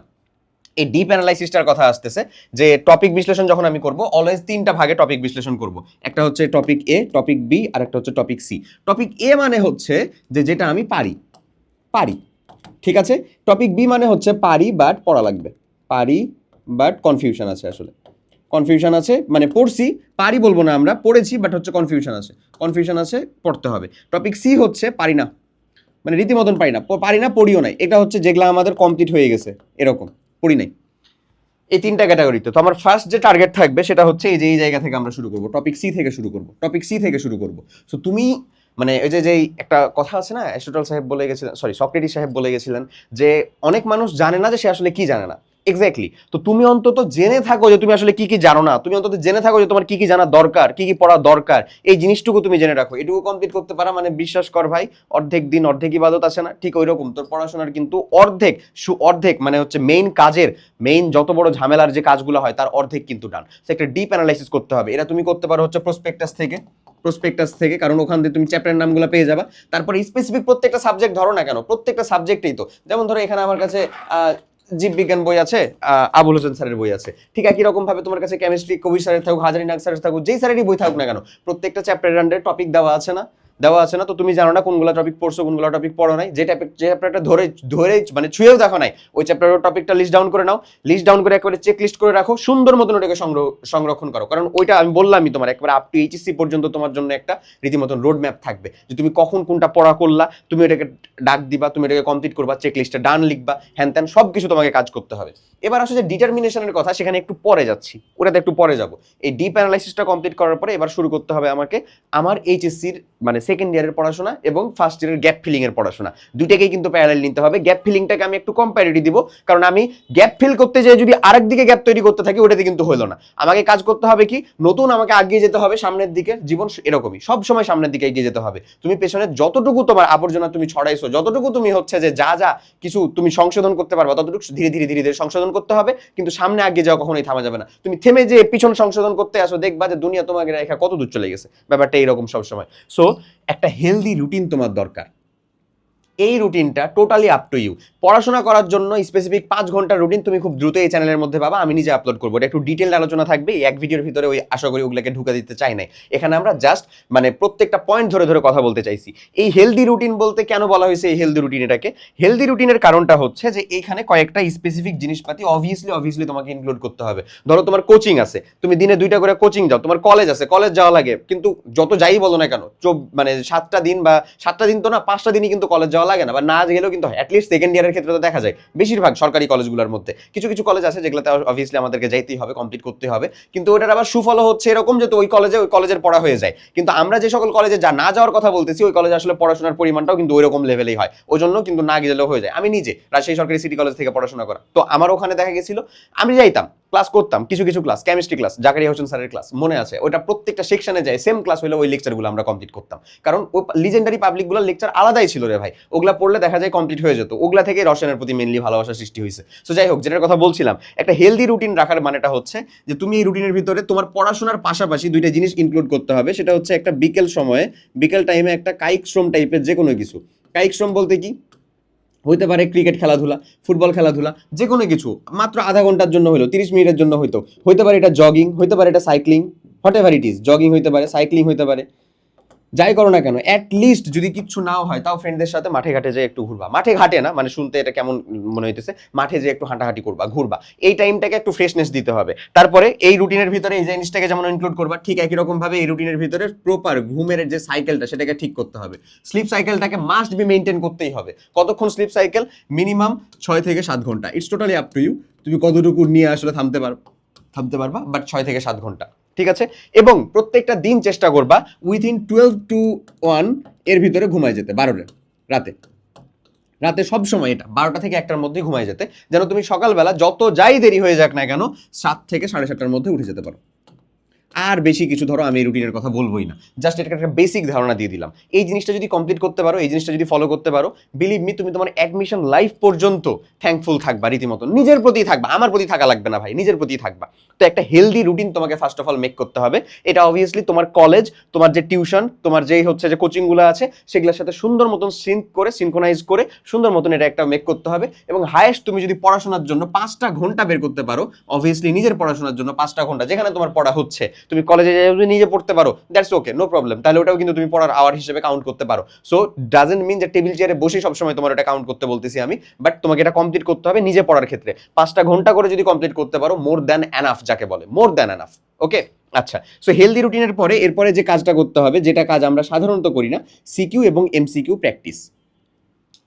এই ডিপ অ্যানালাইসিসটার কথা আসতেছে যে টপিক বিশ্লেষণ যখন আমি করব অলওয়েজ তিনটা ভাগে টপিক বিশ্লেষণ করব। একটা হচ্ছে টপিক এ টপিক বি আর একটা হচ্ছে টপিক সি টপিক এ মানে হচ্ছে যে যেটা আমি পারি পারি, ঠিক আছে? টপিক বি মানে হচ্ছে পারি বাট পড়া লাগবে, পারি বাট কনফিউশন আছে আসলে। কনফিউশন আছে মানে পড়ছি, পারি বলব না আমরা, পড়েছি বাট হচ্ছে কনফিউশন আছে। কনফিউশন আছে, পড়তে হবে। টপিক সি হচ্ছে পারি না মানে রীতিমতন পারি না। পারি না, পড়িও নাই। এটা হচ্ছে যেগুলো আমাদের কমপ্লিট হয়ে গেছে, এরকম। পড়ি নাই। এই তিনটা ক্যাটাগরিতে তো। আমার ফার্স্ট যে টার্গেট থাকবে, সেটা হচ্ছে এই যে এই জায়গা থেকে আমরা শুরু করব। টপিক সি থেকে শুরু করব। টপিক সি থেকে শুরু করব। সো তুমি মানে ওই যে যেই একটা কথা আছে না অ্যাস্টোটল সাহেব বলে গেছিলেন সরি সক্রেটিস সাহেব বলে গেছিলেন যে অনেক মানুষ জানে না যে সে আসলে কি জানে না। এক্স্যাক্টলি তো তুমি অন্তত জেনে থাকো যে তুমি আসলে কি কি জানো না। তুমি অন্তত জেনে থাকো যে তোমার কি কি জানা দরকার, কি কি পড়া দরকার। এই জিনিসটুকু তুমি জেনে রাখো। এটুকু কমপ্লিট করতে পারা মানে বিশ্বাস কর ভাই, অর্ধেক দিন অর্ধেক ইবাদত আছে না, ঠিক ওই রকম তোর পড়াশোনার কিন্তু অর্ধেক, সু অর্ধেক মানে হচ্ছে মেইন কাজের মেইন যত বড় ঝামেলার যে কাজগুলো হয়, তার অর্ধেক কিন্তু ডান সে একটা ডিপ অ্যানালাইসিস করতে হবে। এটা তুমি করতে পারো হচ্ছে প্রসপেক্টাস থেকে। প্রসপেক্টাস থেকে, কারণ ওখান দিয়ে তুমি চ্যাপ্টার নামগুলো পেয়ে যাবা। তারপরে স্পেসিফিক প্রত্যেকটা সাবজেক্ট ধরো না কেন, প্রত্যেকটা সাবজেক্টেই তো। যেমন ধরো এখানে আমার কাছে জীববিজ্ঞান বই আছে আবুল হোসেন স্যারের বই আছে। ঠিক একই ভাবে তোমার কাছে কেমিস্ট্রি কবি স্যারের থাকুক, হাজারি নাগ স্যারের থাকুক, যেই স্যারেরই বই থাকুক না কেন, প্রত্যেকটা চ্যাপ্টারের আন্ডারে টপিক দেওয়া আছে না। দেওয়া আছে না, তো তুমি জানো না কোনগুলো টপিক পড়ছো, কোনগুলো টপিক পড়ো নাই। যে টপিক যে চ্যাপ্টারটা ধরে ধরে মানে ছুঁয়েও দেখো নাই, ওই চ্যাপ্টারের টপিকটা লিস্ট ডাউন করে নাও। লিস্ট ডাউন করে একবারে চেক লিস্ট করে রাখো, সুন্দর মতন ওটাকে সংগ্রহ সংরক্ষণ করো। কারণ ওইটা আমি বললামই তোমার, একবারে আপ টু এইচএসসি পর্যন্ত তোমার জন্য একটা রীতিমতন রোড ম্যাপ থাকবে। যে তুমি কখন কোনটা পড়া করলা, তুমি এটাকে ডাক দিবা, তুমি এটাকে কমপ্লিট করবা চেক লিস্টে ডান লিখবা, হ্যান ত্যান সব কিছু তোমাকে কাজ করতে হবে। এবার আসলে যে ডিটারমিনেশনের কথা, সেখানে একটু পরে যাচ্ছি। ওটাতে একটু পরে যাব। এই ডিপ অ্যানালাইসিসটা কমপ্লিট করার পরে এবার শুরু করতে হবে আমাকে আমার এইচএসসির মানে সেকেন্ড ইয়ারের পড়াশোনা এবং ফার্স্ট ইয়ারের গ্যাপ ফিলিং এর পড়াশোনা। দুইটাকেই কিন্তু প্যারালাল নিতে হবে। গ্যাপ ফিলিংটাকে আমি একটু কম প্রায়োরিটি দিব, কারণ আমি গ্যাপ ফিল করতে যেয়ে যদি আরেক দিকে গ্যাপ তৈরি করতে থাকি, ওটাতে কিন্তু হলো না। আমাকে কাজ করতে হবে কি? নতুন আমাকে এগিয়ে যেতে হবে, সামনের দিকে। জীবন এরকমই। সব সময় সামনের দিকে এগিয়ে যেতে হবে। তুমি পেছনে যতটুকু তোমার আবর্জনা তুমি ছড়াইছো, যতটুকু তুমি হচ্ছে যে যা যা কিছু তুমি সংশোধন করতে পারবা, ততটুকু ধীরে ধীরে ধীরে ধীরে সংশোধন করতে হবে। কিন্তু সামনে এগিয়ে যাওয়া কখনোই থামা যাবে না। তুমি থেমে যে পিছন সংশোধন করতে আসো, দেখবা যে দুনিয়া তোমাকে রেখা কত দূর চলে গেছে। ব্যাপারটা এইরকম সবসময়। সো একটা হেলদি রুটিন তোমার দরকার। এই রুটিনটা টোটালি আপ টু ইউ পড়াশোনা করার জন্য স্পেসিফিক পাঁচ ঘণ্টার রুটিন তুমি খুব দ্রুত এই চ্যানেলের মধ্যে পাবা, আমি নিজে আপলোড করব। এটা একটু ডিটেল আলোচনা থাকবে এক ভিডিওর ভিতরে ওই আশা করি ওগুলোকে ঢুকে দিতে চাই নাই। এখানে আমরা জাস্ট মানে প্রত্যেকটা পয়েন্ট ধরে ধরে কথা বলতে চাইছি। এই হেলদি রুটিন বলতে কেন বলা হয়েছে এই হেলদি রুটিন এটাকে? হেলদি রুটিনের কারণটা হচ্ছে যে এইখানে কয়েকটা স্পেসিফিক জিনিসপাতি অবভিয়াসলি অবভিয়াসলি তোমাকে ইনক্লুড করতে হবে। ধরো তোমার কোচিং আছে, তুমি দিনে দুইটা করে কোচিং যাও, তোমার কলেজ আছে কলেজ যাওয়া লাগে, কিন্তু যত যাই বলো না কেন মানে সাতটা দিন বা সাতটা দিন তো না, পাঁচটা দিনই কিন্তু কলেজ যাওয়া লাগে না বা না গেলেও কিন্তু অ্যাটলিস্ট সেকেন্ড ইয়ারের ক্ষেত্রে তো দেখা যায়। বেশিরভাগ সরকারি কলেজগুলোর মধ্যে। কিছু কিছু কলেজ আছে যেগুলোতে অবভিয়াসলি আমাদেরকে যাইতেই হবে কমপ্লিট করতে হবে। কিন্তু ওটার আবার সুফল হচ্ছে এরকম যে ওই কলেজে ওই কলেজের পড়া হয়ে যায়। কিন্তু আমরা যে সকল কলেজে যা, না যাওয়ার কথা বলতেছি, ওই কলেজে আসলে পড়াশোনার পরিমাণটাও কিন্তু ওই রকম লেভেলেই হয়। ওই জন্য কিন্তু না গেলেও হয়ে যায়। আমি নিজে রাজশাহী সরকারি সিটি কলেজ থেকে পড়াশোনা করা। তো আমার ওখানে দেখা গেছিল। আমি যাইতাম। ক্লাস করতাম, কিছু কিছু class chemistry class Zakaria Hossain স্যারের ক্লাস মনে আছে? ওটা প্রত্যেকটা সেকশনে যায় সেম ক্লাস হলে ওই লেকচারগুলো আমরা কমপ্লিট করতাম। কারণ ওই লিজেন্ডারি পাবলিকগুলোর লেকচার আলাদাই ছিল রে ভাই। ওগুলা পড়লে দেখা যায় কমপ্লিট হয়ে যেত। ওগুলা থেকে রসায়নের প্রতি মেনলি ভালোবাসা সৃষ্টি হয়েছে সো যাই হোক, যেটার কথা বলছিলাম, একটা হেলদি রুটিন রাখার মানেটা হচ্ছে যে, তুমি এই রুটিনের ভিতরে তোমার পড়াশোনার পাশাপাশি দুইটা জিনিস ইনক্লুড করতে হবে। সেটা হচ্ছে একটা বিকেল সময়ে, বিকেল টাইমে একটা কায়িক শ্রম টাইপের যে কোনো কিছু। কায়িক শ্রম বলতে কি? হইতে পারে ক্রিকেট খেলাধুলা ফুটবল খেলাধুলা যে কোনো কিছু। মাত্র আধা ঘণ্টার জন্য হইল, তিরিশ মিনিটের জন্য হইতো। হইতে পারে এটা জগিং হইতে পারে এটা cycling whatever it is jogging হইতে পারে সাইক্লিং হইতে পারে। যাই করো না কেন অ্যাট লিস্ট যদি কিচ্ছু নাও হয়, তাও ফ্রেন্ডদের সাথে মাঠে ঘাটে যেয়ে একটু ঘুরবা। মাঠে ঘাটে না মানে শুনতে এটা কেমন মনে হইতেছে, মাঠে যে একটু হাঁটাহাঁটি করবা, ঘুরবা। এই টাইমটাকে একটু ফ্রেশনেস দিতে হবে। তারপরে এই রুটিনের ভিতরে এই জিনিসটাকে যেমন ইনক্লুড করবা, ঠিক একই রকম ভাবে এই রুটিনের ভিতরে প্রপার ঘুমের যে সাইকেলটা সেটাকে ঠিক করতে হবে। স্লিপ সাইকেলটাকে মাস্ট বি মেনটেন করতেই হবে। কতক্ষণ স্লিপ সাইকেল মিনিমাম ছয় থেকে সাত ঘণ্টা। It's totally up to you তুমি কতটুকু নিয়ে আসলে থামতে পারো, থামতে পারবা বাট ছয় থেকে সাত ঘণ্টা। ঠিক আছে? এবং প্রত্যেকটা দিন চেষ্টা করবা উইথিন টুয়েলভ টু ওয়ানের ভিতরে ঘুমায় যেতে বারোটা রাতে। রাতে সব সময় এটা, বারোটা থেকে একটার মধ্যে ঘুমায় যেতে, যেন তুমি সকালবেলা যত যাই দেরি হয়ে যাক না কেন, সাত থেকে সাড়ে সাতটার মধ্যে উঠে যেতে পারো। আর বেশি কিছু ধরো আমি এই রুটিনের কথা বলবোই না। জাস্ট এটাকে একটা বেসিক ধারণা দিয়ে দিলাম। এই জিনিসটা যদি কমপ্লিট করতে পারো, এই জিনিসটা যদি ফলো করতে পারো বিলিভ মি তুমি তোমার অ্যাডমিশন লাইফ পর্যন্ত থ্যাঙ্কফুল থাকবা রীতিমতো। নিজের প্রতি থাকবা, আমার প্রতি থাকা লাগবে না ভাই, নিজের প্রতি থাকবা। তো একটা হেলদি রুটিন তোমাকে ফার্স্ট অফ অল মেক করতে হবে। এটা অবভিয়াসলি তোমার কলেজ তোমার যে টিউশন তোমার যেই হচ্ছে যে কোচিংগুলো আছে, সেগুলোর সাথে সুন্দর মতন সিঙ্ক করে সিনকোনাইজ করে, সুন্দর মতন এটা একটা মেক করতে হবে। এবং হায়েস্ট তুমি যদি পড়াশোনার জন্য পাঁচটা ঘণ্টা বের করতে পারো অবভিয়াসলি নিজের পড়াশোনার জন্য পাঁচটা ঘণ্টা, যেখানে তোমার পড়া হচ্ছে তুমি কলেজে যদি নিজে পড়তে পারো দ্যাটস ওকে নো প্রবলেম তাহলে ওটাও কিন্তু তুমি পড়ার আওয়ার হিসেবে কাউন্ট করতে পারো। সো ডাজেন্ট মিন যে টেবিল চেয়ারে বসে সবসময় তোমার এটা কাউন্ট করতে বলতেছি আমি বাট তোমাকে এটা কমপ্লিট করতে হবে নিজে পড়ার ক্ষেত্রে। পাঁচটা ঘণ্টা করে যদি কমপ্লিট করতে পারো মোর দ্যান অ্যানাফ যাকে বলে মোর দ্যান অ্যানাফ ওকে আচ্ছা সো হেলদি রুটিনের পরে, এরপরে যে কাজটা করতে হবে, যেটা কাজ আমরা সাধারণত করি না সিকিউ এবং এমসিকিউ প্র্যাকটিস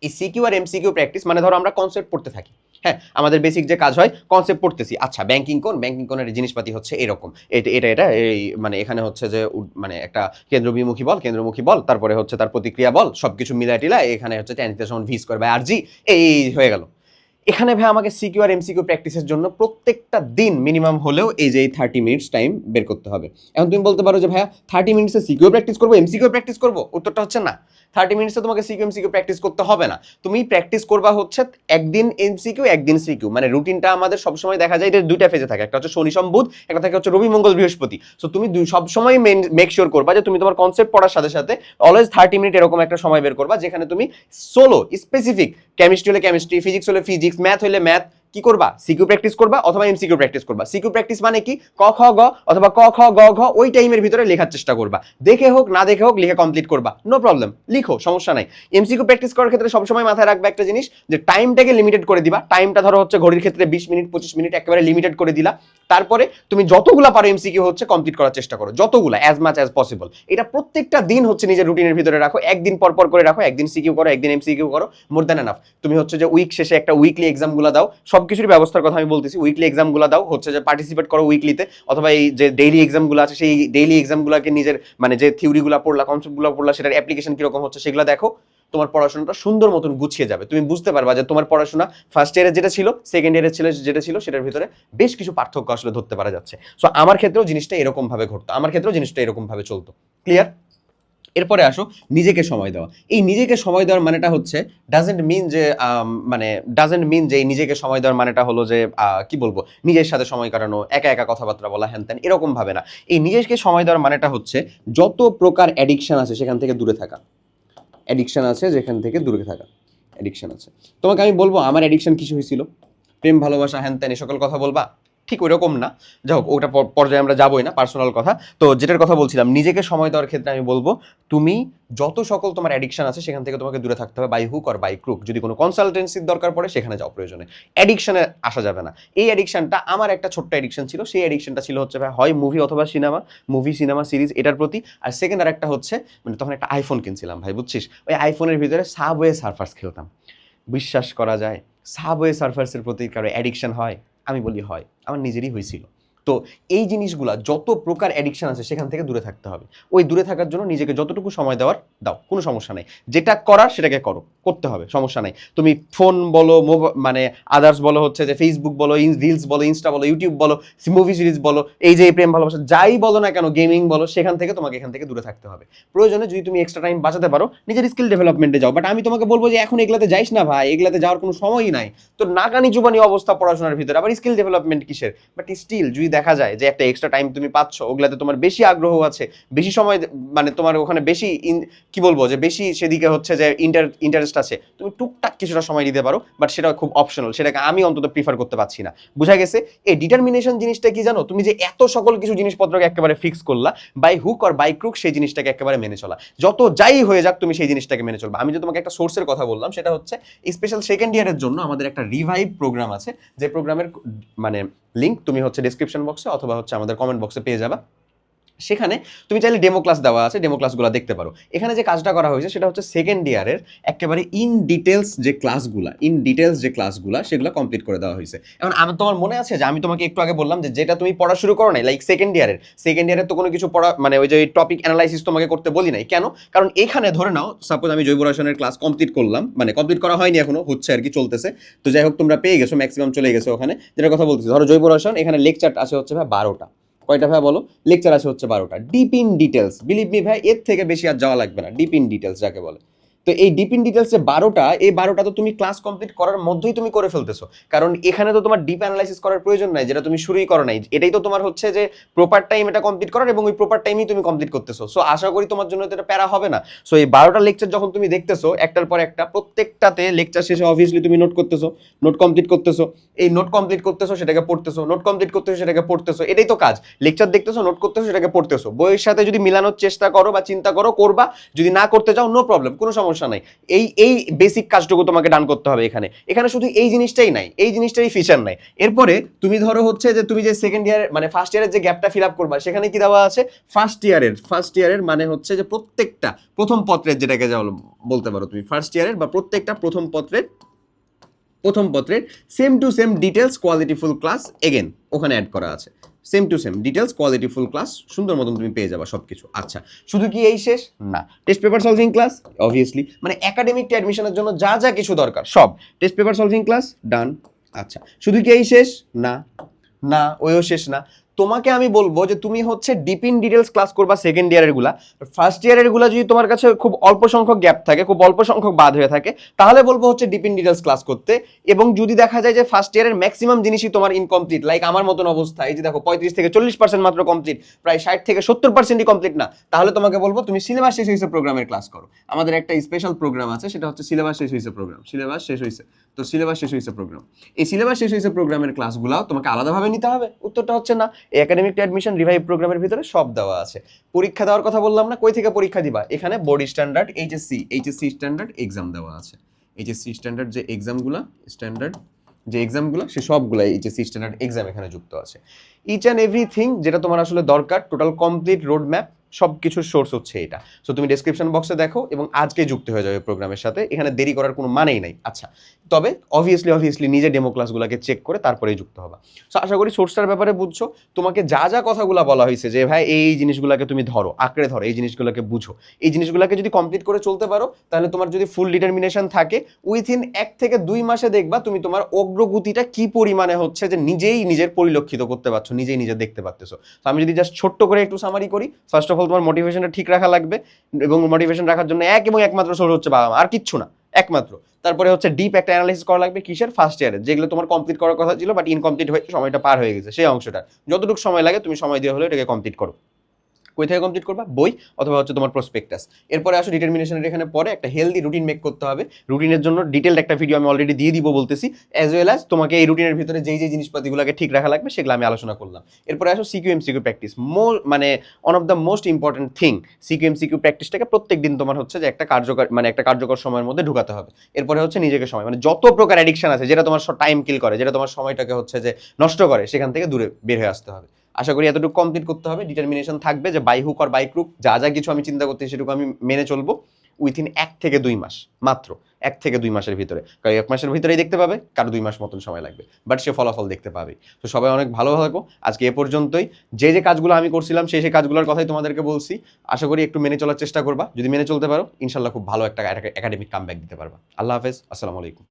এই সিকিউ আর এমসিকিউ প্র্যাকটিস মানে ধরো আমরা কনসেপ্ট পড়তে থাকি। হ্যাঁ আমাদের বেসিক যে কাজ হয় কনসেপ্ট পড়তেছি। আচ্ছা ব্যাংকিং কোন? ব্যাংকিং কোনের জিনিসপাতি হচ্ছে এরকম। এটা এটা এটা, এই মানে এখানে হচ্ছে যে মানে একটা কেন্দ্রবিমুখী বল, কেন্দ্রমুখী বল, তারপরে হচ্ছে তার প্রতিক্রিয়া বল, সবকিছু মিলাই টিলা এখানে হচ্ছে টেন সমান ভি স্কোয়ার আর জি এই হয়ে গেল। এখানে ভাই আমাকে সিকিউ আর এমসিকিউ প্র্যাকটিসের জন্য প্রত্যেকটা দিন মিনিমাম হলেও এই যে থার্টি মিনিটস টাইম বের করতে হবে। এখন তুমি বলতে পারো যে ভাইয়া থার্টি মিনিটসে সিকিউ প্র্যাকটিস করব এমসিকিউ প্র্যাকটিস করব? উত্তরটা হচ্ছে না। থার্টি মিনিটসে তোমাকে সিকিউ এমসিকিউ প্র্যাকটিস করতে হবে না। তুমি প্র্যাকটিস করবা হচ্ছে একদিন এমসিকিউ একদিন সিকিউ মানে রুটিনটা আমাদের সবসময় দেখা যায় এটা দুইটা ফেজে থাকে। একটা হচ্ছে শনি সোম বুধ একটা থাকে হচ্ছে রবি মঙ্গল বৃহস্পতি। সো তুমি সবসময় মেক শিওর করবা যে তুমি তোমার কনসেপ্ট পড়ার সাথে সাথে অলওয়েজ থার্টি মিনিট এরকম একটা সময় বের করবা, যেখানে তুমি সোলো স্পেসিফিক কেমিস্ট্রি হলে কেমিস্ট্রি ফিজিক্স হলে ফিজিক্স ম্যাথ হলে ম্যাথ কি করবা? সিকিউ প্র্যাকটিস করবা অথবা এমসিকিউ প্র্যাকটিস করবা? সিকিউ প্র্যাকটিস মানে কি? ক, খ, গ অথবা ক, খ, গ, ঘ ওই টাইমের ভিতরে লেখার চেষ্টা করবা। দেখে হোক, না দেখে হোক, লিখে কমপ্লিট করবা। নো প্রবলেম লিখো, সমস্যা নাই। এমসিকিউ প্র্যাকটিস করার ক্ষেত্রে সবসময় মাথায় রাখবে একটা জিনিস যে টাইমটাকে লিমিটেড করে দিবা। টাইমটা ধরো হচ্ছে ঘড়ির ক্ষেত্রে বিশ মিনিট, পঁচিশ মিনিট একেবারে লিমিটেড করে দিলা। তারপরে তুমি যতগুলা পারো এমসিকিউ হচ্ছে কমপ্লিট করার চেষ্টা করো। যতগুলা অ্যাজ মাচ অ্যাজ পসিবল এটা প্রত্যেকটা দিন হচ্ছে নিজের রুটিনের ভিতরে রাখো। একদিন পর পর করে রাখো, একদিন সিকিউ করো, একদিন এমসিকিউ করো। মোর দ্যান এনাফ তুমি হচ্ছে যে উইক শেষে একটা উইকলি এক্সামগুলো দাও। সব কিছুরই ব্যবস্থার কথা আমি বলতেছি। উইকলি এক্সামগুলো দাও, হচ্ছে যে পার্টিসিপেট করো উইকলিতে অথবা এই যে ডেইলি এক্সামগুলো আছে, সেই ডেইলি এক্সামগুলোকে নিজের মানে যে থিওরিগুলো পড়লা কনসেপ্টগুলো পড়লা, সেটার অ্যাপ্লিকেশন কীরকম হচ্ছে সেগুলো দেখো। তোমার পড়াশোনাটা সুন্দর মতন গুছিয়ে যাবে। তুমি বুঝতে পারবা যে তোমার পড়াশোনা ফার্স্ট ইয়ারে যেটা ছিল সেকেন্ড ইয়ারে ছিল, যেটা ছিল, সেটার ভিতরে বেশ কিছু পার্থক্য আসলে ধরতে পারা যাচ্ছে। সো আমার ক্ষেত্রেও জিনিসটা এরকম ভাবে ঘটতো। আমার ক্ষেত্রেও জিনিসটা এরকম ভাবে চলতো। ক্লিয়ার এরপরে আসো, নিজেকে সময় দেওয়া। এই নিজেকে সময় দেওয়ার মানেটা হচ্ছে ডাজেন্ট মিন যে মানে ডাজেন্ট মিন যে নিজেকে সময় দেওয়ার মানেটা হলো যে কি বলব, নিজের সাথে সময় কাটানো, একা একা কথাবার্তা বলা, হ্যান ত্যান, এরকম ভাবে না। এই নিজেকে সময় দেওয়ার মানেটা হচ্ছে, যত প্রকার অ্যাডিকশন আছে সেখান থেকে দূরে থাকা। অ্যাডিকশন আছে যেখান থেকে দূরে থাকা। অ্যাডিকশন আছে। তোমাকে আমি বলব, আমার অ্যাডিকশন কিছু হয়েছিল প্রেম, ভালোবাসা, হ্যান ত্যান এই সকল কথা বলবা? ঠিক ওইরকম না। যাই হোক, ওটা পর- পর্যায়ে আমরা যাবোই না পার্সোনাল কথা। তো যেটার কথা বলছিলাম, নিজেকে সময় দেওয়ার ক্ষেত্রে আমি বলব, তুমি যত সকল তোমার অ্যাডিকশন আছে, সেখান থেকে তোমাকে দূরে থাকতে হবে বাই হুক আর বাই ক্রুক যদি কোনো কনসালটেন্সির দরকার পড়ে, সেখানে যাও প্রয়োজনে। অ্যাডিকশনে আসা যাবে না। এই অ্যাডিকশনটা আমার একটা ছোট্ট অ্যাডিকশন ছিল। সেই অ্যাডিকশনটা ছিল হচ্ছে ভাই, হয় মুভি অথবা সিনেমা মুভি সিনেমা সিরিজ এটার প্রতি। আর সেকেন্ড আর একটা হচ্ছে মানে তখন একটা আইফোন কিনছিলাম ভাই, বুঝছিস? ওই আইফোনের ভিতরে সাবওয়ে সার্ফার্স খেলতাম। বিশ্বাস করা যায় সাবওয়ে সার্ফার্সের প্রতি কারও অ্যাডিকশন হয়। আমি বলি হয়। আমার নিজেরই হয়েছিল। তো এই জিনিসগুলা যত প্রকার অ্যাডিকশন আছে সেখান থেকে দূরে থাকতে হবে। ওই দূরে থাকার জন্য নিজেকে যতটুকু সময় দেওয়ার দাও, কোনো সমস্যা নেই। যেটা করার সেটাকে করো, করতে হবে, সমস্যা নাই। তুমি ফোন বলো মানে আদার্স বলো হচ্ছে যে ফেসবুক বলো রিলস বলো ইনস্টা বলো ইউটিউব বলো মুভি সিরিজ বলো, এই যে প্রেম ভালোবাসা, যাই বলো না কেন গেমিং বলো, সেখান থেকে তোমাকে এখান থেকে দূরে থাকতে হবে। প্রয়োজনে যদি তুমি এক্সট্রা টাইম বাঁচাতে পারো, নিজের স্কিল ডেভেলপমেন্টে যাও। বাট আমি তোমাকে বলব যে এখন এগুলাতে যাইস না ভাই, এগুলাতে যাওয়ার কোনো সময়ই নাই। তো নাকানি জুবানি অবস্থা পড়াশোনার ভিতরে, আবার স্কিল ডেভেলপমেন্ট কিসের? বাট স্টিল যদি দেখা যায় যে একটা এক্সট্রা টাইম তুমি পাচ্ছ, ওগুলাতে তোমার বেশি আগ্রহ আছে, বেশি সময় মানে তোমার ওখানে বেশি কি বলব যে বেশি সেদিকে হচ্ছে যে ইন্টার ইন্টারেস্ট আছে। তুমি টুকটাক কিছুটা সময় দিতে পারো বাট সেটা খুব অপশনাল সেটাকে আমি অন্তত প্রিফার করতে পারছি না। বুঝা গেছে? এই ডিটারমিনেশন জিনিসটা কি জানো? তুমি যে এত সকল কিছু জিনিসপত্রকে একেবারে ফিক্স করলা বাই হুক আর বাই ক্রুক সেই জিনিসটাকে একেবারে মেনে চলা। যত যাই হয়ে যাক, তুমি সেই জিনিসটাকে মেনে চলবা। আমি যে তোমাকে একটা সোর্সের কথা বললাম, সেটা হচ্ছে স্পেশাল সেকেন্ড ইয়ারের জন্য আমাদের একটা রিভাইভ প্রোগ্রাম আছে, যে প্রোগ্রামের মানে লিংক তুমি হচ্ছে ডিসক্রিপশন বক্সে অথবা হচ্ছে আমাদের কমেন্ট বক্সে পেয়ে যাবা। সেখানে তুমি চাইলে ডেমো ক্লাস দেওয়া আছে ডেমো ক্লাসগুলো দেখতে পারো। এখানে যে কাজটা করা হয়েছে সেটা হচ্ছে সেকেন্ড ইয়ারের একেবারে ইন ডিটেলস যে ক্লাসগুলা ইন ডিটেলস যে ক্লাসগুলা সেগুলো কমপ্লিট করে দেওয়া হয়েছে। এখন আমার তোমার মনে আছে যে আমি তোমাকে একটু আগে বললাম যে যেটা তুমি পড়া শুরু করো নাই লাইক সেকেন্ড ইয়ারের সেকেন্ড ইয়ারের তো কোনো কিছু পড়া মানে ওই যে টপিক অ্যানালাইসিস তোমাকে করতে বলি নাই। কেন? কারণ এখানে ধরে নাও সাপোজ আমি জৈব রসায়নের ক্লাস কমপ্লিট করলাম মানে কমপ্লিট করা হয়নি এখনও, হচ্ছে আর কি চলতেছে। তো যাই হোক, তোমরা পেয়ে গেছো ম্যাক্সিমাম চলে গেছো ওখানে। যেটা কথা বলতেছি, ধরো জৈব রসায়ন, এখানে লেকচার আছে হচ্ছে ভাই বারোটা। কয়টা ভাই বলো? লেকচার আছে হচ্ছে বারোটা। Deep in details believe me ভাই, এর থেকে বেশি আর যাওয়া লাগবে না। ডিপ ইন ডিটেলস যাকে বলে। তো এই ডিপ ইন ডিটেলস যে বারোটা, এই বারোটা তো তুমি ক্লাস কমপ্লিট করার মধ্যেই তুমি করে ফেলতেছো। কারণ এখানে তো তোমার ডিপ অ্যানালাইসিস করার প্রয়োজন নাই, যেটা তুমি শুরুই করো নাই। এটাই তো তোমার হচ্ছে যে প্রপার টাইম এটা কমপ্লিট করার এবং ওই প্রপার টাইমই তুমি কমপ্লিট করতেছো। সো আশা করি তোমার জন্য এটা প্যারা হবে না। সো এই বারোটা লেকচার যখন তুমি দেখতেছো, একটার পর একটা প্রত্যেকটাতে লেকচার শেষে অবভিয়াসলি তুমি নোট করতেছো নোট কমপ্লিট করতেছো। এই নোট কমপ্লিট করতেছো, সেটাকে পড়তেছো নোট কমপ্লিট করতেছো, সেটাকে পড়তেছো। এটাই তো কাজ। লেকচার দেখতেছো নোট করতেছো, সেটাকে পড়তেছো। বইয়ের সাথে যদি মিলানোর চেষ্টা করো বা চিন্তা করো, করবা। যদি না করতে চাও নো প্রবলেম কোনো সমস্যা নাই। এই এই বেসিক কাজটুকু তোমাকে ডান করতে হবে এখানে। এখানে শুধু এই জিনিসটাই নাই, এই জিনিসটাই ফিচার নাই। এরপরে তুমি ধরো হচ্ছে যে তুমি যে সেকেন্ড ইয়ার মানে ফার্স্ট ইয়ারের যে গ্যাপটা ফিল আপ করবা, সেখানে কি দেওয়া আছে? ফার্স্ট ইয়ারের ফার্স্ট ইয়ারের মানে হচ্ছে যে প্রত্যেকটা প্রথম পত্রের যেটাকে যা বলো- বলতে পারো তুমি ফার্স্ট ইয়ারের বা প্রত্যেকটা প্রথম পত্রের প্রথম পত্রের same to same details qualityful class again ওখানে অ্যাড করা আছে। Same to same details qualityful class সুন্দর মতন তুমি পেয়ে যাবা সব কিছু আচ্ছা শুধু কি এই শেষ? না। Test paper solving class obviously মানে একাডেমিক অ্যাডমিশনের জন্য যা যা কিছু দরকার, সব। Test paper solving class done আচ্ছা শুধু কি এই শেষ? না। না, ওইও শেষ না। তোমাকে আমি বলব যে তুমি হচ্ছে ডিপ ইন ডিটেলস ক্লাস করবা সেকেন্ড ইয়ারেরগুলা ফার্স্ট ইয়ারেরগুলা যদি তোমার কাছে খুব অল্প সংখ্যক গ্যাপ থাকে, খুব অল্প সংখ্যক বাদ হয়ে থাকে, তাহলে বলব হচ্ছে ডিপ ইন ডিটেলস ক্লাস করতে। এবং যদি দেখা যায় যে ফার্স্ট ইয়ারের ম্যাক্সিমাম জিনিসই তোমার ইনকমপ্লিট লাইক আমার মতন অবস্থা, এই যে দেখো পঁয়ত্রিশ থেকে চল্লিশ পার্সেন্ট মাত্র কমপ্লিট প্রায় ষাট থেকে সত্তর পার্সেন্টই কমপ্লিট না। তাহলে তোমাকে বলব তুমি সিলেবাস শেষ হয়েছে প্রোগ্রামের ক্লাস করো। আমাদের একটা স্পেশাল প্রোগ্রাম আছে, সেটা হচ্ছে সিলেবাস শেষ হয়েছে প্রোগ্রাম সিলেবাস শেষ হয়েছে তো সিলেবাস শেষ হয়েছে প্রোগ্রাম এই সিলেবাস শেষ হয়েছে প্রোগ্রামের ক্লাসগুলো তোমাকে আলাদাভাবে নিতে হবে, উত্তরটা হচ্ছে না। এই একাডেমিক অ্যাডমিশন রিভাইভ প্রোগ্রামের ভিতরে সব দেওয়া আছে। পরীক্ষা দেওয়ার কথা বললাম না, কই থেকে পরীক্ষা দিবা? এখানে board standard HSC HSC standard exam দেওয়া আছে। এইচএসসি স্ট্যান্ডার্ড যে এক্সামগুলো স্ট্যান্ডার্ড যে এক্সামগুলো সে সবগুলো এইচএসসি স্ট্যান্ডার্ড এক্সাম এখানে যুক্ত আছে। ইচ অ্যান্ড এভরিথিং যেটা তোমার আসলে দরকার টোটাল কমপ্লিট রোড ম্যাপ সব কিছুর সোর্স হচ্ছে এটা। সো তুমি ডেসক্রিপশন বক্সে দেখো এবং আজকে যুক্ত হয়ে যাবে প্রোগ্রামের সাথে। এখানে দেরি করার কোনো মানেই নাই। আচ্ছা তবে অবভিয়াসলি অবভিয়াসলি নিজে ডেমো ক্লাসগুলোকে চেক করে তারপরেই যুক্ত হবা। সো আশা করি সোর্সটার ব্যাপারে বুঝছ। তোমাকে যা যা কথাগুলো বলা হয়েছে যে, ভাই, এই জিনিসগুলোকে তুমি ধরো, আঁকড়ে ধরো, এই জিনিসগুলোকে বুঝো। এই জিনিসগুলোকে যদি কমপ্লিট করে চলতে পারো, তাহলে তোমার যদি ফুল ডিটারমিনেশন থাকে উইথিন এক থেকে দুই মাসে দেখবা তুমি তোমার অগ্রগতিটা কি পরিমাণে হচ্ছে যে নিজেই নিজের পরিলক্ষিত করতে পারছ, নিজেই নিজে দেখতে পারতেছো। তো আমি যদি জাস্ট ছোট্ট করে একটু সামারি করি ফার্স্ট অফ অল তোমার মোটিভেশনটা ঠিক রাখা লাগবে এবং মোটিভেশন রাখার জন্য এক এবং একমাত্র সোর্স হচ্ছে বাবা মা, আর কিচ্ছু না, একমাত্র। তারপরে হচ্ছে ডিপ একটা অ্যানালাইসিস করা লাগবে কিসের? ফার্স্ট ইয়ারে যেগুলো তোমার কমপ্লিট করার কথা ছিল বাট ইনকমপ্লিট হয়ে সময়টা পার হয়ে গেছে, সেই অংশটা যতটুকু সময় লাগে, তুমি সময় দিয়ে হলে এটাকে কমপ্লিট করো। কই থেকে কমপ্লিট করবা? বই অথবা হচ্ছে তোমার প্রসপেক্টাস এরপরে আসো ডিটারমিনেশনের এখানে পরে একটা হেলদি রুটিন মেক করতে হবে। রুটিনের জন্য ডিটেলড একটা ভিডিও আমি অলরেডি দিয়ে দিব বলতেছি। অ্যাজ ওয়েল অ্যাজ তোমাকে এই রুটিনের ভিতরে যেই যেই জিনিসপাতিগুলোকে ঠিক রাখা লাগবে সেগুলো আমি আলোচনা করলাম। এরপরে আসো সিকিউ এম সিকিউ প্র্যাকটিস মো মানে one of the most important thing CQ M CQ প্র্যাকটিসটাকে প্রত্যেক দিন তোমার হচ্ছে যে একটা কার্যকর মানে একটা কার্যকর সময়ের মধ্যে ঢুকাতে হবে। এরপরে হচ্ছে নিজেকে সময়। মানে যত প্রকার অ্যাডিকশন আছে, যেটা তোমার টাইম কিল করে, যেটা তোমার সময়টাকে হচ্ছে যে নষ্ট করে, সেখান থেকে দূরে বের হয়ে আসতে হবে। আশা করি এতটুকু কমপ্লিট করতে হবে। ডিটারমিনেশন থাকবে যে বাই হুক আর বাইক রুক যা যা কিছু আমি চিন্তা করতে সেটুকু আমি মেনে চলবো উইথিন এক থেকে দুই মাস, মাত্র এক থেকে দুই মাসের ভিতরে। কারণ এক মাসের ভিতরেই দেখতে পাবে, কারও দুই মাস মতন সময় লাগবে বাট সে ফলাফল দেখতে পাবে। তো সবাই অনেক ভালো থাকো। আজকে এ পর্যন্তই। যে যে কাজগুলো আমি করছিলাম, সেই সেই কাজগুলোর কথাই তোমাদেরকে বলছি। আশা করি একটু মেনে চলার চেষ্টা করবা। যদি মেনে চলতে পারো, ইনশাল্লাহ খুব ভালো একটা একাডেমিক কাম দিতে পারবা। আল্লাহ হাফেজ। আসসালামু আলাইকুম।